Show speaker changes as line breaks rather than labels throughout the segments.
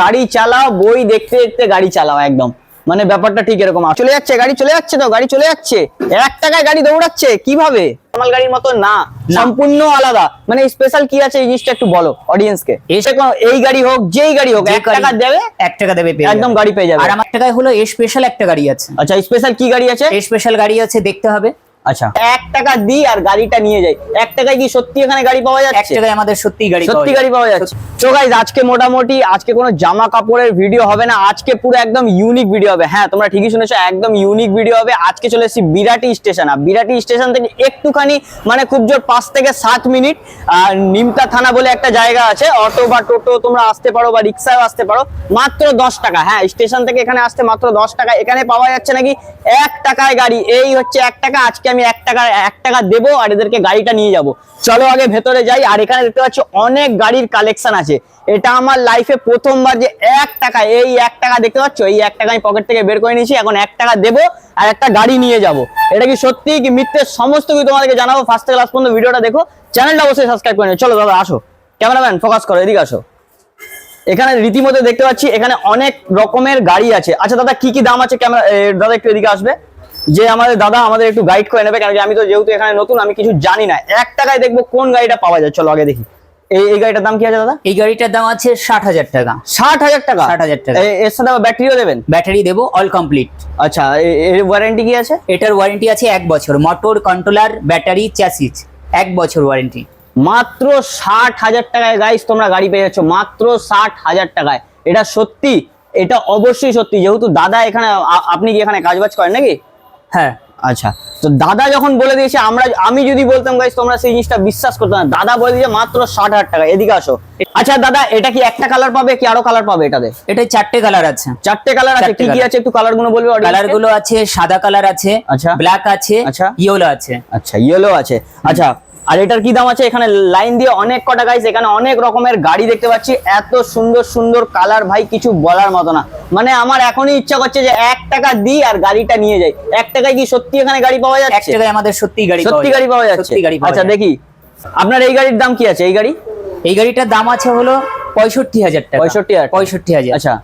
গাড়ি চালাও বই দেখতে দেখতে গাড়ি চালাও একদম। মানে ব্যাপারটা ঠিক এরকম চলে যাচ্ছে গাড়ি চলে যাচ্ছে তো গাড়ি চলে যাচ্ছে। এক টাকায় গাড়ি দৌড়াচ্ছে কীভাবে? নর্মাল গাড়ির মতো না সম্পূর্ণ আলাদা। মানে স্পেশাল কি আছে এই জিনিসটা একটু বলো এই গাড়ি হোক যেই গাড়ি হোক এক টাকা দেবে
এক টাকা দেবে
একদম গাড়ি পেয়ে যাবে।
আর আমার টাকায় হলো স্পেশাল একটা গাড়ি আছে।
আচ্ছা স্পেশাল কি গাড়ি আছে?
স্পেশাল গাড়ি আছে দেখতে হবে।
আচ্ছা। এক টাকা দিই আর গাড়িটা নিয়ে যাই। এক টাকায় কি সত্যি এখানে গাড়ি পাওয়া
এক টাকায় আমাদের সত্যি গাড়ি
সত্যি গাড়ি পাওয়া যাচ্ছে। তো গাইজ আজকে মোটামুটি আজকে কোনো জামা কাপড়ের ভিডিও হবে না। আজকে পুরো একদম ইউনিক ভিডিও হবে। হ্যাঁ তোমরা ঠিকই শুনেছো একদম ইউনিক ভিডিও হবে। আজকে চলে এসেছি বিরাটি স্টেশন। আর বিরাটি স্টেশন থেকে একটুখানি মানে খুব জোর পাঁচ থেকে সাত মিনিট আর নিমতা থানা বলে একটা জায়গা আছে। অটো বা টোটো তোমরা আসতে পারো বা রিক্সায় আসতে পারো। মাত্র দশ টাকা। হ্যাঁ স্টেশন থেকে এখানে আসতে মাত্র দশ টাকা। এখানে পাওয়া যাচ্ছে নাকি এক টাকায় গাড়ি। এই হচ্ছে এক টাকা। আজকে আমি এক টাকা এক টাকা দেবো আর এদেরকে গাড়িটা নিয়ে যাব। চলো আগে ভেতরে যাই, আর এখানে দেখতে পাচ্ছ অনেক গাড়ির কালেকশন আছে। এটা আমার লাইফে প্রথমবার যে এক টাকা, এই এক টাকা দেখতে পাচ্ছ? এই এক টাকা আমি পকেট থেকে বের করে নিয়েছি, এখন এক টাকা দেবো আর একটা গাড়ি নিয়ে যাব। এটা কি সত্যি কি মিথ্যে? সমস্ত কিছু তোমাদেরকে জানাব। ফার্স্ট ক্লাস পর্যন্ত ভিডিওটা দেখো। চ্যানেলটা অবশ্যই সাবস্ক্রাইব করে চলো দাদা, আসো। ক্যামেরাম্যান ফোকাস করো, এদিকে আসো। এখানে রীতিমতো দেখতে পাচ্ছি, এখানে অনেক রকমের গাড়ি আছে। আচ্ছা দাদা, কি কি দাম আছে? ক্যামেরা দাদা, একটু এদিকে আসবে। যে আমাদের দাদা আমাদের একটু গাইড করে নেবে কেন আমি তো যেহেতু এখানে নতুন আমি কিছু জানি না। এক টাকায় দেখব কোন গাড়িটা পাওয়া যায়। চলো আগে দেখি। এই এই গাড়িটার দাম কি আছে দাদা?
এই গাড়িটার দাম আছে ষাট হাজার টাকা।
ষাট হাজার টাকা?
60,000 টাকা।
এর সাথে আবার ব্যাটারিও দেবেন?
ব্যাটারি দেবো অল কমপ্লিট
আচ্ছা এর ওয়ারেন্টি কি আছে?
এটার ওয়ারেন্টি আছে এক বছর। মোটর কন্ট্রোলার ব্যাটারি চ্যাসিস এক বছর ওয়ারেন্টি
মাত্র ষাট হাজার টাকায় গাইস তোমরা গাড়ি পেয়ে যাচ্ছ। মাত্র ষাট হাজার টাকায়। এটা সত্যি এটা অবশ্যই সত্যি। যেহেতু দাদা এখানে আপনি কি এখানে কাজবাজ করেন নাকি?
হ্যাঁ।
আচ্ছা তো দাদা যখন বলে দিয়েছে, আমরা আমি যদি বলতাম গাইস তোমরা সেই জিনিসটা বিশ্বাস করতে না। দাদা বলে দিয়েছে মাত্র ষাট হাজার টাকা। এদিকে আসো। আচ্ছা দাদা এটা কি একটা কালার পাবে কি আরও কালার পাবে এটাতে?
এটা চারটে কালার আছে।
চারটে কালার আছে কি কি আছে একটু কালারগুলো বলবে
কালারগুলো আছে সাদা কালার আছে
আচ্ছা।
ব্ল্যাক আছে
আচ্ছা।
ইয়েলো আছে।
আচ্ছা ইয়েলো আছে। আচ্ছা আর এটার কি দাম আছে? এখানে লাইন দিয়ে অনেক কটা গাইস এখানে অনেক রকমের গাড়ি দেখতে পাচ্ছি। এত সুন্দর সুন্দর কালার ভাই কিছু বলার মতো না। মানে আমার এখনই ইচ্ছা করছে যে এক টাকা দিই আর গাড়িটা নিয়ে যাই। এক টাকায় কি সত্যি এখানে গাড়ি পাওয়া
এক
যাচ্ছে
টাকায় আমাদের সত্যি গাড়ি
সত্যি গাড়ি পাওয়া যাচ্ছে। আচ্ছা দেখি। আপনার এই গাড়ির দাম কি আছে? এই গাড়ি?
এই গাড়িটার দাম আছে হলো পঁয়ষট্টি হাজার টাকা।
পঁয়ষট্টি হাজার।
পঁয়ষট্টি হাজার।
আচ্ছা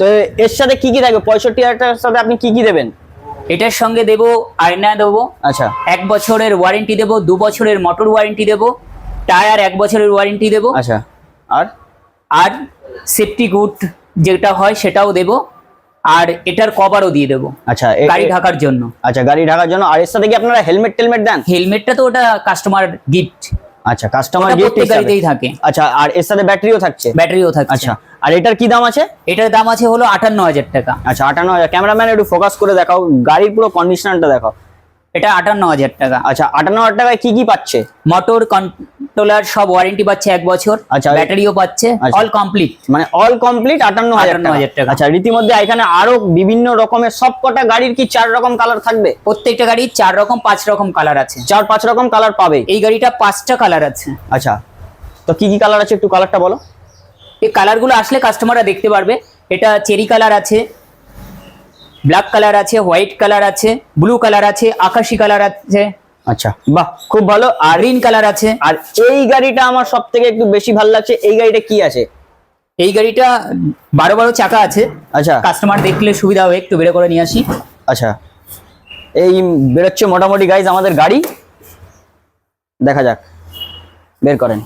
তো এর সাথে কি কি থাকবে? পঁয়ষট্টি হাজার টাকার সাথে আপনি কি কি দেবেন?
এটার সঙ্গে দেবো আয়না দেবো
আচ্ছা।
এক বছরের ওয়ারেন্টি দেবো দু বছরের মোটর ওয়ারেন্টি দেবো টায়ার এক বছরের ওয়ারেন্টি দেবো।
আচ্ছা আর?
আর সেফটি গুড যেটা হয় সেটাও দেবো আর এটার কভারও দিয়ে দেবো।
আচ্ছা
গাড়ি ঢাকার জন্য।
আচ্ছা গাড়ি ঢাকার জন্য আর এর সাথে কি আপনারা হেলমেট টেলমেট দেন?
হেলমেটটা তো ওটা কাস্টমার গিফট
আচ্ছা কাস্টমার গিফট
গাড়িতেই থাকে।
আচ্ছা আর এর সাথে ব্যাটারিও থাকছে?
ব্যাটারিও থাকছে।
আচ্ছা আর এটার কি দাম আছে?
এটার দাম আছে হলো আটান্ন হাজার টাকা।
আচ্ছা আটান্ন হাজার ক্যামেরাম্যান একটু ফোকাস করে দেখাও। গাড়ির পুরো কন্ডিশনটা দেখাও।
এটা আটান্ন হাজার টাকা।
আচ্ছা আটান্ন হাজার টাকায় কি কি পাচ্ছে?
মোটর কন্ট্রোলার সব ওয়ারেন্টি পাচ্ছে এক বছর
আচ্ছা।
ব্যাটারিও পাচ্ছে
আচ্ছা।
অল কমপ্লিট
মানে অল কমপ্লিট আটান্ন হাজার
58,000 টাকা।
আচ্ছা রীতিমধ্যে এখানে আরও বিভিন্ন রকমের সব কটা গাড়ির কি চার রকম কালার থাকবে?
প্রত্যেকটা গাড়ির চার রকম পাঁচ রকম কালার আছে।
চার পাঁচ রকম কালার পাবে।
এই গাড়িটা পাঁচটা কালার আছে।
আচ্ছা তো কি কি কালার আছে একটু কালারটা বলো?
এই কালারগুলো আসলে কাস্টমাররা দেখতে পারবে। এটা চেরি কালার আছে ব্ল্যাক কালার আছে হোয়াইট কালার আছে ব্লু কালার আছে আকাশি কালার আছে।
আচ্ছা। বাহ খুব ভালো। আর
গ্রিন কালার আছে।
আর এই গাড়িটা আমার সব থেকে একটু বেশি ভালো লাগছে। এই গাড়িটা কি আছে?
এই গাড়িটা বারো বারো চাকা আছে।
আচ্ছা।
কাস্টমার দেখলে সুবিধা হবে একটু বেরো করে নিয়ে আসি।
আচ্ছা। এই বেরোচ্ছে মোটামুটি গাইজ আমাদের গাড়ি। দেখা যাক। বের করেন।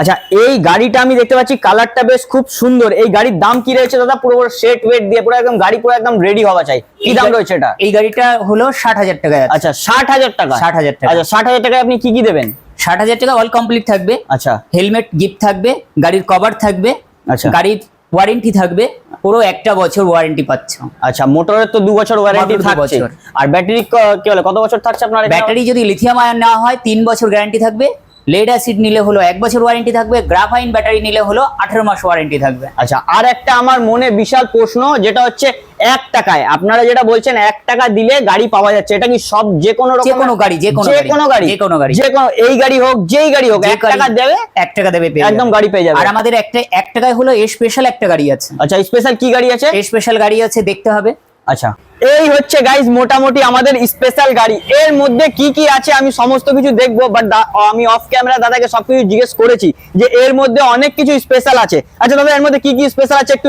আচ্ছা এই গাড়িটা আমি দেখতে পাচ্ছি কালারটা বেশ খুব সুন্দর। এই গাড়ির দাম কি রয়েছে দাদা? পুরো সেট ওয়েট দিয়ে পুরো একদম গাড়ি পুরো একদম রেডি হওয়া চাই। কি দাম রয়েছে এটা?
এই গাড়িটা হলো ষাট হাজার টাকা
আচ্ছা ষাট হাজার টাকা?
60,000 টাকা।
আচ্ছা ষাট হাজার টাকায় আপনি কি কি দেবেন?
ষাট হাজার টাকা অল কমপ্লিট থাকবে।
আচ্ছা।
হেলমেট গিফট থাকবে গাড়ির কভার থাকবে
আচ্ছা।
গাড়ির ওয়ারেন্টি থাকবে পুরো একটা বছর ওয়ারেন্টি পাচ্ছ।
আচ্ছা মোটরের তো দু বছর ওয়ারেন্টি থাকছে।
বছর।
আর ব্যাটারি কি বলে কত বছর থাকছে আপনার
ব্যাটারি যদি লিথিয়াম আয়ন না হয় তিন বছর গ্যারান্টি থাকবে। লেড অ্যাসিড নিলে হলো এক বছর ওয়ারেন্টি থাকবে গ্রাফাইন ব্যাটারি নিলে হলো আঠেরো মাস ওয়ারেন্টি থাকবে।
আচ্ছা আর একটা আমার মনে বিশাল প্রশ্ন যেটা হচ্ছে এক টাকায়। আপনারা যেটা বলছেন এক টাকা দিলে গাড়ি পাওয়া যাচ্ছে এটা কি সব যে কোনো
যে কোনো গাড়ি, যে কোনো
যে কোনো গাড়ি।
যে কোনো গাড়ি।
যে কোনো এই গাড়ি হোক যেই গাড়ি হোক এক টাকা দেবে
এক টাকা দেবে পেয়ে
একদম গাড়ি পেয়ে যাবে।
আর আমাদের একটা এক টাকায় হলো স্পেশাল একটা গাড়ি আছে।
আচ্ছা স্পেশাল কি গাড়ি আছে?
স্পেশাল গাড়ি আছে দেখতে হবে।
আচ্ছা। এই হচ্ছে গাইজ মোটামুটি আমাদের স্পেশাল গাড়ি। এর মধ্যে কি কি আছে আমি সমস্ত কিছু দেখব বাট আমি অফ ক্যামেরা দাদাকে সবকিছু জিজ্ঞেস করেছি যে এর মধ্যে অনেক কিছু স্পেশাল আছে। আচ্ছা দাদা এর মধ্যে কি কি স্পেশাল আছে একটু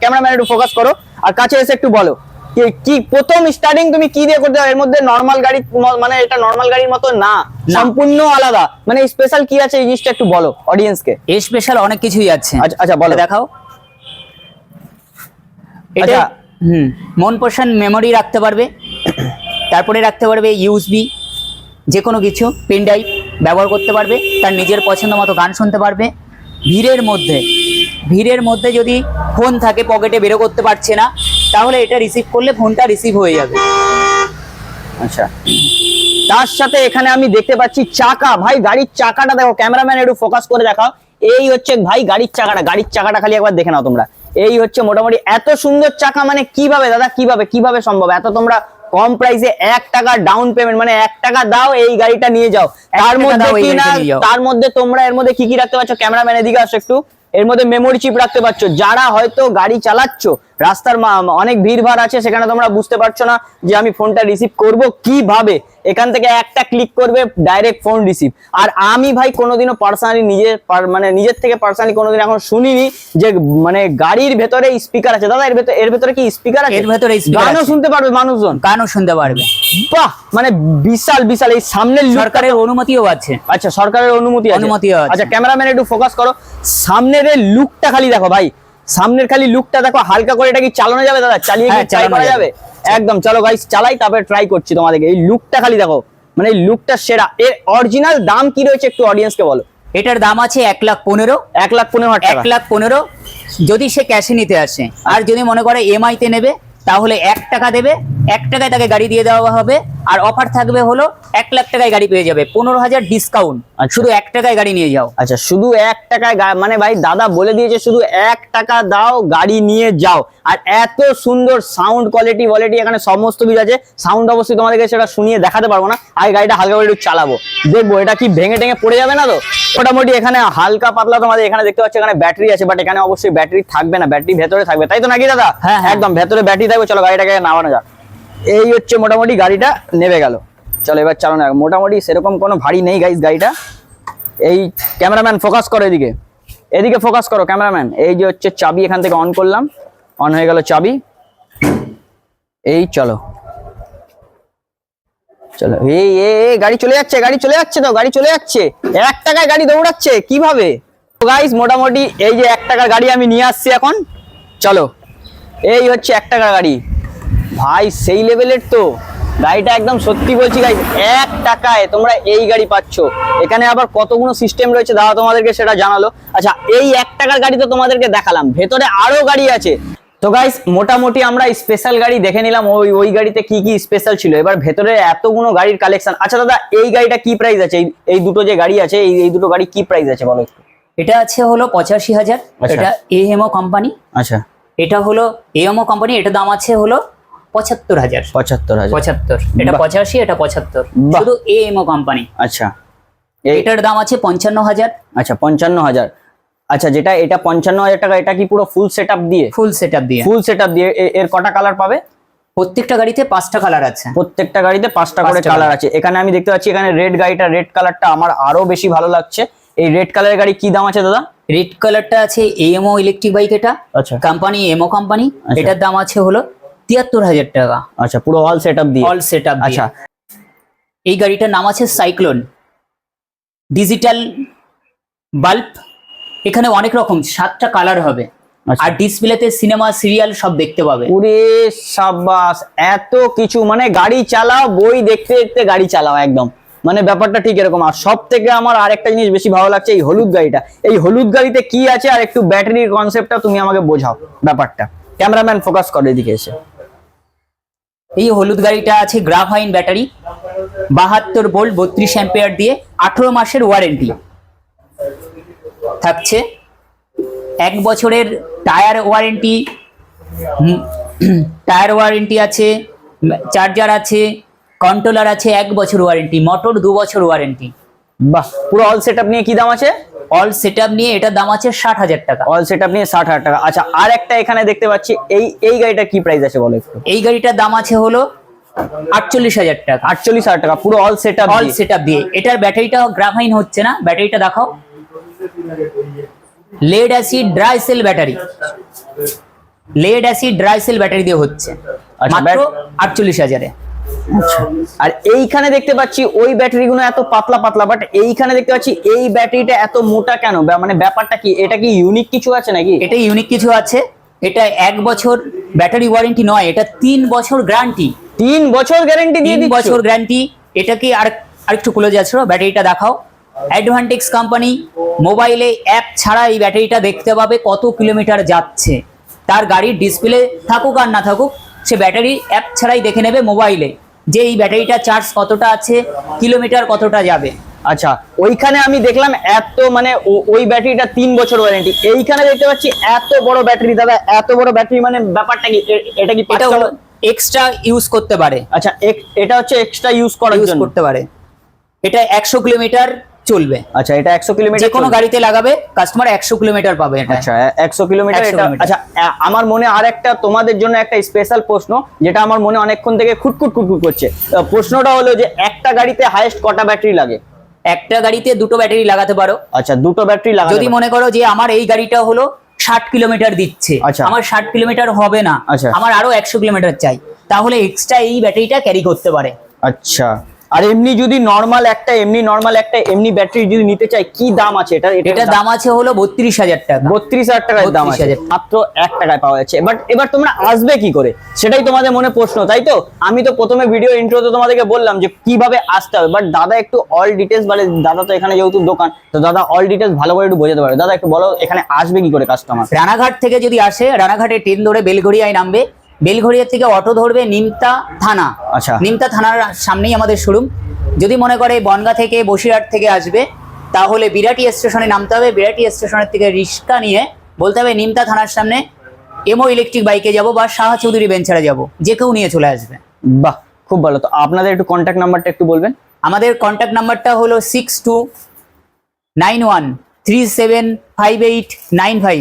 ক্যামেরাম্যান একটু ফোকাস করো আর কাছে এসে একটু বলো। কি- কি প্রথম স্টার্টিং তুমি কি দিয়ে করতে এর মধ্যে নর্মাল গাড়ি মানে এটা নর্মাল গাড়ির মতো না সম্পূর্ণ আলাদা। মানে স্পেশাল কি আছে এই জিনিসটা একটু বলো অডিয়েন্সকে
এ স্পেশাল অনেক কিছুই আছে।
আচ্ছা আচ্ছা বলো।
দেখাও। এটা
আচ্ছা।
হুম। মন পছন্দ মেমোরি রাখতে পারবে। তারপরে রাখতে পারবে ইউএসবি যে কোনো কিছু পেন ড্রাইভ ব্যবহার করতে পারবে, তার নিজের পছন্দ মতো গান শুনতে পারবে। ভিড়ের মধ্যে ভিড়ের মধ্যে যদি ফোন থাকে পকেটে বেরো করতে পারছে না, তাহলে এটা রিসিভ করলে ফোনটা রিসিভ হয়ে যাবে।
আচ্ছা। তার সাথে এখানে আমি দেখতে পাচ্ছি চাকা। ভাই, গাড়ির চাকাটা দেখো, ক্যামেরাম্যান একটু ফোকাস করে দেখাও। এই হচ্ছে ভাই, গাড়ির চাকাটা গাড়ির চাকাটা খালি একবার দেখে নাও তোমরা। এই হচ্ছে মোটামুটি এত সুন্দর চাকা মানে কীভাবে দাদা কীভাবে কীভাবে সম্ভব? এত তোমরা কম প্রাইসে এক টাকা ডাউন পেমেন্ট মানে এক টাকা দাও এই গাড়িটা নিয়ে যাও। তার মধ্যে কি না। তার মধ্যে তোমরা এর মধ্যে কি কি রাখতে পারছ? ক্যামেরাম্যান এদিকে আসো একটু। এর মধ্যে মেমোরি চিপ রাখতে পারছ। যারা হয়তো গাড়ি চালাচ্ছ রাস্তার অনেক ভিড় ভাড় আছে সেখানে তোমরা বুঝতে পারছ না যে আমি ফোনটা রিসিভ করব কীভাবে। এখান থেকে একটা ক্লিক করবে ডাইরেক্ট ফোন রিসিভ আর আমি ভাই কোনোদিনও পার্সোনালি নিজে মানে নিজের থেকে পার্সোনালি কোনোদিন এখন শুনিনি যে মানে গাড়ির ভেতরে স্পিকার আছে। দাদা এর ভেতরে এর ভেতরে কি স্পিকার আছে?
এর ভেতরে
গানও শুনতে পারবে মানুষজন?
গানও শুনতে পারবে।
বাহ! মানে বিশাল বিশাল এই টা
সরকারের অনুমতিও আছে।
আচ্ছা সরকারের অনুমতি আছে।
অনুমতিও আছে।
আচ্ছা ক্যামেরাম্যান একটু ফোকাস করো। সামনের এই লুকটা খালি দেখো ভাই। সামনের খালি লুকটা দেখো হালকা করে এটা কি চালানো যাবে দাদা? চালিয়ে কি
হ্যাঁ,
করা যাবে।
যাবে।
একদম চলো গাইস চালাই তারপরে ট্রাই করছি তোমাদেরকে। এই লুকটা খালি দেখো মানে এই লুকটা সেরা। এর অরিজিনাল দাম কি রয়েছে একটু অডিয়েন্সকে বলো?
এটার দাম আছে এক লাখ পনেরো।
এক লাখ পনেরো
এক লাখ পনেরো। যদি সে ক্যাশে নিতে আসে আর যদি মনে করে এমআই তে নেবে তাহলে এক টাকা দেবে। এক টাকায় তাকে গাড়ি দিয়ে দেওয়া হবে। আর অফার থাকবে হলো এক লাখ টাকায় গাড়ি পেয়ে যাবে পনেরো হাজার ডিসকাউন্ট
আচ্ছা।
শুধু এক টাকায় গাড়ি নিয়ে যাও।
আচ্ছা শুধু এক টাকায় মানে ভাই দাদা বলে দিয়েছে শুধু এক টাকা দাও গাড়ি নিয়ে যাও। আর এত সুন্দর সাউন্ড কোয়ালিটি কোয়ালিটি এখানে সমস্ত কিছু আছে। সাউন্ড অবশ্যই তোমাদেরকে সেটা শুনিয়ে দেখাতে পারব না। আগে গাড়িটা হালকা করে একটু চালাবো। দেখব এটা কি ভেঙে টেঙে পড়ে যাবে না তো? মোটামুটি এখানে হালকা পাতলা তোমাদের এখানে দেখতে পাচ্ছ এখানে ব্যাটারি আছে বাট এখানে অবশ্যই ব্যাটারি থাকবে না ব্যাটারি ভেতরে থাকবে। তাই তো নাকি দাদা?
হ্যাঁ, হ্যাঁ।
একদম ভেতরে ব্যাটারি থাকবে চলো গাড়িটাকে নামানো যাক। এই হচ্ছে মোটামুটি গাড়িটা নেমে গেল। চলো এবার চালানো যাক। মোটামুটি সেরকম কোনো ভারী নেই গাইস গাড়িটা। এই ক্যামেরাম্যান ফোকাস করো এদিকে। এদিকে ফোকাস করো ক্যামেরাম্যান এই যে হচ্ছে চাবি এখান থেকে অন করলাম। অন হয়ে গেল চাবি। এই চলো। চলো। এই এ গাড়ি চলে যাচ্ছে, গাড়ি চলে যাচ্ছে তো, গাড়ি চলে যাচ্ছে। এক টাকায় গাড়ি দৌড়াচ্ছে, কীভাবে? গাইস মোটামুটি এই যে এক টাকার গাড়ি আমি নিয়ে আসছি এখন। চলো। এই হচ্ছে এক টাকার গাড়ি। ভাই সেই লেভেলের তো। গাড়িটা একদম সত্যি বলছি গাইস এক টাকায় তোমরা এই গাড়ি পাচ্ছ। এখানে আবার কতগুলো সিস্টেম রয়েছে দাদা তোমাদেরকে সেটা জানালো। আচ্ছা এই এক টাকার গাড়ি তো তোমাদেরকে দেখালাম। ভেতরে আরও গাড়ি আছে। তো গাইস মোটামুটি আমরা স্পেশাল গাড়ি দেখে নিলাম ওই ওই গাড়িতে কি কি স্পেশাল ছিল। এবার ভেতরে এতগুলো গাড়ির কালেকশন আচ্ছা দাদা এই গাড়িটা কি প্রাইস আছে? এই- এই দুটো যে গাড়ি আছে এই এই দুটো গাড়ি কি প্রাইস আছে বলো একটু?
এটা আছে হলো পঁচাশি হাজার।
আচ্ছা।
এটা এএমও কোম্পানি
আচ্ছা।
এটা হলো এএমও কোম্পানি এটা দাম আছে হলো পঁচাত্তর হাজার।
পঁচাত্তর হাজার।
পঁচাত্তর। এটা পঁচাশি এটা পঁচাত্তর। শুধু এএমও কোম্পানি
আচ্ছা।
এটার দাম আছে পঞ্চান্ন হাজার।
আচ্ছা পঞ্চান্ন হাজার। আচ্ছা যেটা এটা পঞ্চান্ন হাজার টাকা এটা কি পুরো ফুল সেট দিয়ে?
ফুল সেট দিয়ে।
ফুল সেট দিয়ে। এর কটা কালার পাবে?
প্রত্যেকটা গাড়িতে পাঁচটা কালার আছে।
প্রত্যেকটা গাড়িতে পাঁচটা করে কালার আছে। এখানে আমি দেখতে পাচ্ছি এখানে রেড গাড়িটা রেড কালারটা আমার আরও বেশি ভালো লাগছে। এই রেড কালারের গাড়ি কি দাম আছে দাদা?
রেড কালারটা আছে এএমও ইলেকট্রিক বাইক এটা।
আচ্ছা।
Company MO company. এটার দাম আছে হলো তিয়াত্তর হাজার টাকা।
আচ্ছা পুরো অল সেট আপ দিয়ে?
অল সেট আপ
আচ্ছা।
এই গাড়িটার নাম আছে সাইক্লোন ডিজিটাল বাল্ব এখানে অনেক রকম সাতটা কালার হবে।
আচ্ছা।
আর ডিসপ্লেতে সিনেমা সিরিয়াল সব দেখতে পাবে।
ওরে সাবাস এত কিছু মানে গাড়ি চালাও বই দেখতে দেখতে গাড়ি চালাও একদম। মানে ব্যাপারটা ঠিক এরকম। আর সব থেকে আমার আরেকটা জিনিস বেশি ভালো লাগছে এই হলুদ গাড়িটা। এই হলুদ গাড়িতে কি আছে আর একটু ব্যাটারির কনসেপ্টটা তুমি আমাকে বোঝাও ব্যাপারটা। ক্যামেরাম্যান ফোকাস করে এদিকে এসে।
এই হলুদ গাড়িটা আছে গ্রাফাইন ব্যাটারি, বাহাত্তর ভোল্ট, বত্রিশ অ্যাম্পিয়ার দিয়ে আঠেরো মাসের ওয়ারেন্টি। থাকছে এক বছরের টায়ার ওয়ারেন্টি টায়ার ওয়ারেন্টি আছে, চার্জার আছে, কন্ট্রোলার আছে এক বছর ওয়ারেন্টি, মোটর দু বছর ওয়ারেন্টি।
বাহ, পুরো অল সেট নিয়ে কি দাম আছে?
অল সেট নিয়ে এটার দাম আছে ষাট হাজার টাকা।
অল সেট আপ নিয়ে ষাট হাজার টাকা। আচ্ছা আর একটা এখানে দেখতে পাচ্ছি এই এই গাড়িটা কি প্রাইস আছে বলো একটু?
এই গাড়িটার দাম আছে হলো আটচল্লিশ হাজার টাকা।
আটচল্লিশ হাজার টাকা পুরো all set up
all set দিয়ে। এটার ব্যাটারিটা গ্রাফাইন হচ্ছে না ব্যাটারিটা দেখাও। Lead acid dry cell battery lead acid dry cell battery দিয়ে হচ্ছে।
আচ্ছা,
মাত্র আটচল্লিশ হাজারে।
আর এইখানে দেখতে পাচ্ছি ওই ব্যাটারি গুলো এত পাতলা পাতলা বাট এইখানে দেখতে পাচ্ছি এই ব্যাটারিটা এত মোটা কেন? মানে ব্যাপারটা কি? এটা কি ইউনিক কিছু আছে নাকি?
এটা ইউনিক কিছু আছে। এটা এক বছর ব্যাটারি ওয়ারেন্টি নয় এটা তিন বছর গ্যারান্টি
তিন বছর গ্যারেন্টি দিয়ে দিচ্ছ?
বছর গ্যারান্টি এটা কি আর আরেকটু খুলে যাচ্ছ ব্যাটারিটা দেখাও। অ্যাডভান্টেক্স কোম্পানি মোবাইলে অ্যাপ ছাড়া এই ব্যাটারিটা দেখতে পাবে কত কিলোমিটার যাচ্ছে। তার গাড়ির ডিসপ্লে থাকুক আর না থাকুক সে ব্যাটারি অ্যাপ ছাড়াই দেখে নেবে মোবাইলে যে এই ব্যাটারিটা চার্জ কতটা আছে কিলোমিটার কতটা যাবে।
আচ্ছা ওইখানে আমি দেখলাম এত মানে ওই ব্যাটারিটা তিন বছর ওয়ারেন্টি এইখানে দেখতে পাচ্ছি এত বড় ব্যাটারি দাদা এত বড় ব্যাটারি মানে ব্যাপারটা কি এটা কি
এটা এক্সট্রা ইউজ করতে পারে।
আচ্ছা এটা হচ্ছে এক্সট্রা ইউজ করা
ইউজ করতে পারে। এটা একশো কিলোমিটার চলবে।
আচ্ছা এটা একশো কিলোমিটার
যে কোনো গাড়িতে লাগাবে কাস্টমার একশো কিলোমিটার পাবে এটা
আচ্ছা একশো কিলোমিটার এটা আচ্ছা আমার মনে আর একটা তোমাদের জন্য একটা স্পেশাল প্রশ্ন যেটা আমার মনে অনেকক্ষণ থেকে খুটখুট খুটখুট করছে। প্রশ্নটা হলো যে একটা গাড়িতে হাইয়েস্ট কটা ব্যাটারি লাগে?
একটা গাড়িতে দুটো ব্যাটারি লাগাতে পারো।
আচ্ছা দুটো ব্যাটারি লাগে
যদি মনে করো যে আমার এই গাড়িটা হলো ষাট কিলোমিটার দিচ্ছে
আচ্ছা।
আমার ষাট কিলোমিটার হবে না
আচ্ছা।
আমার আরও একশো কিলোমিটার চাই তাহলে এক্সট্রা এই ব্যাটারিটা ক্যারি করতে পারে।
আচ্ছা। আর এমনি যদি নর্মাল একটা এমনি নর্মাল একটা এমনি ব্যাটারি যদি নিতে চাই কি দাম আছে? এটা
এটার দাম আছে হলো বত্রিশ হাজার টাকা।
বত্রিশ হাজার টাকার দাম আছে। মাত্র এক টাকায় পাওয়া যাচ্ছে। বাট এবার তোমরা আসবে কি করে? সেটাই তোমাদের মনে প্রশ্ন তাই তো? আমি তো প্রথমে ভিডিও ইন্ট্রোতে তোমাদেরকে বললাম যে কীভাবে আসতে হবে বাট দাদা একটু অল ডিটেলস বলে দাদা তো এখানে যেহেতু দোকান তো দাদা অল ডিটেলস ভালো করে একটু বোঝাতে পারবে। দাদা একটু বলো এখানে আসবে কি করে কাস্টমার
রানাঘাট থেকে যদি আসে রানাঘাটে ট্রেন ধরে বেলঘড়িয়ায় নামবে। বেলঘড়িয়া থেকে অটো ধরবে নিমতা থানা।
আচ্ছা।
নিমতা থানার সামনেই আমাদের শোরুম। যদি মনে করে বনগা থেকে বসিরহাট থেকে আসবে তাহলে বিরাটি স্টেশনে নামতে হবে। বিরাটি স্টেশনের থেকে রিক্সা নিয়ে বলতে হবে নিমতা থানার সামনে এমও ইলেকট্রিক বাইকে যাব বা শাহ চৌধুরী বেঞ্চারে যাব। যে কেউ নিয়ে চলে আসবে।
বাহ খুব ভালো। তো আপনাদের একটু কন্ট্যাক্ট নাম্বারটা একটু বলবেন?
আমাদের কন্ট্যাক্ট নাম্বারটা হলো six two nine one three seven five eight nine five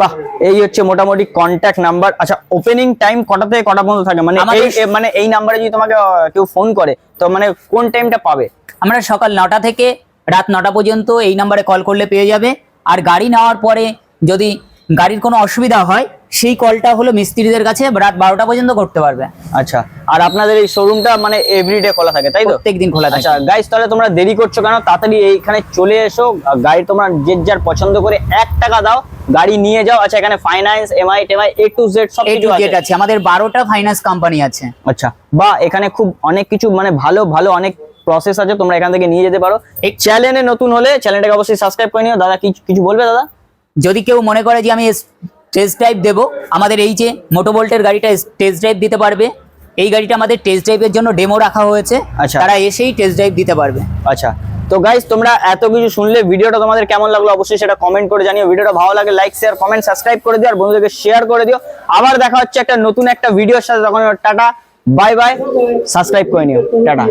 বাহ এই হচ্ছে মোটামুটি কন্ট্যাক্ট নাম্বার আচ্ছা ওপেনিং টাইম কটা থেকে কটা পর্যন্ত থাকে? মানে এই মানে এই নাম্বারে যদি তোমাকে কেউ ফোন করে তো মানে কোন টাইমটা পাবে?
আমরা সকাল নটা থেকে রাত নটা পর্যন্ত এই নাম্বারে কল করলে পেয়ে যাবে। আর গাড়ি নেওয়ার পরে যদি গাড়ির কোনো অসুবিধা হয় সেই কলটা হলো মিস্ত্রিদের কাছে রাত বারোটা পর্যন্ত করতে পারবে।
আচ্ছা আর আপনাদের এই শোরুমটা মানে এভরিডে খোলা থাকে তাই তো?
প্রত্যেকদিন খোলা থাকে।
আচ্ছা গাইস তাহলে তোমরা দেরি করছ কেন? তাড়াতাড়ি এইখানে চলে এসো গাড়ি তোমরা যে যার পছন্দ করে এক টাকা দাও গাড়ি নিয়ে যাও। আচ্ছা এখানে ফাইন্যান্স এমআই টেমআই এ টু জেড সব কিছু
আছে। আমাদের বারোটা ফাইন্যান্স কোম্পানি আছে।
আচ্ছা বা এখানে খুব অনেক কিছু মানে ভালো ভালো অনেক প্রসেস আছে তোমরা এখান থেকে নিয়ে যেতে পারো। এই চ্যানেলে নতুন হলে চ্যানেলটাকে অবশ্যই সাবস্ক্রাইব করে নিও। দাদা কিছু কিছু বলবে দাদা?
যদি কেউ মনে করে যে আমি টেস্ট ড্রাইভ দেবো। আমাদের এই যে মোটোবোল্টের গাড়িটা টেস্ট ড্রাইভ দিতে পারবে এই গাড়িটা আমাদের টেস্ট ড্রাইভের জন্য ডেমো রাখা হয়েছে।
আচ্ছা।
তারা এসেই টেস্ট ড্রাইভ দিতে পারবে।
আচ্ছা। তো গাইস তোমরা এত কিছু শুনলে ভিডিওটা তোমাদের কেমন লাগল অবশ্যই সেটা কমেন্ট করে জানিও। ভিডিওটা ভালো লাগে লাইক শেয়ার কমেন্ট সাবস্ক্রাইব করে দিও আর বন্ধুদেরকে শেয়ার করে দিও। আবার দেখা হচ্ছে একটা নতুন একটা ভিডিওর সাথে তখন টাটা বাই বাই সাবস্ক্রাইব করে নিও। টাটা।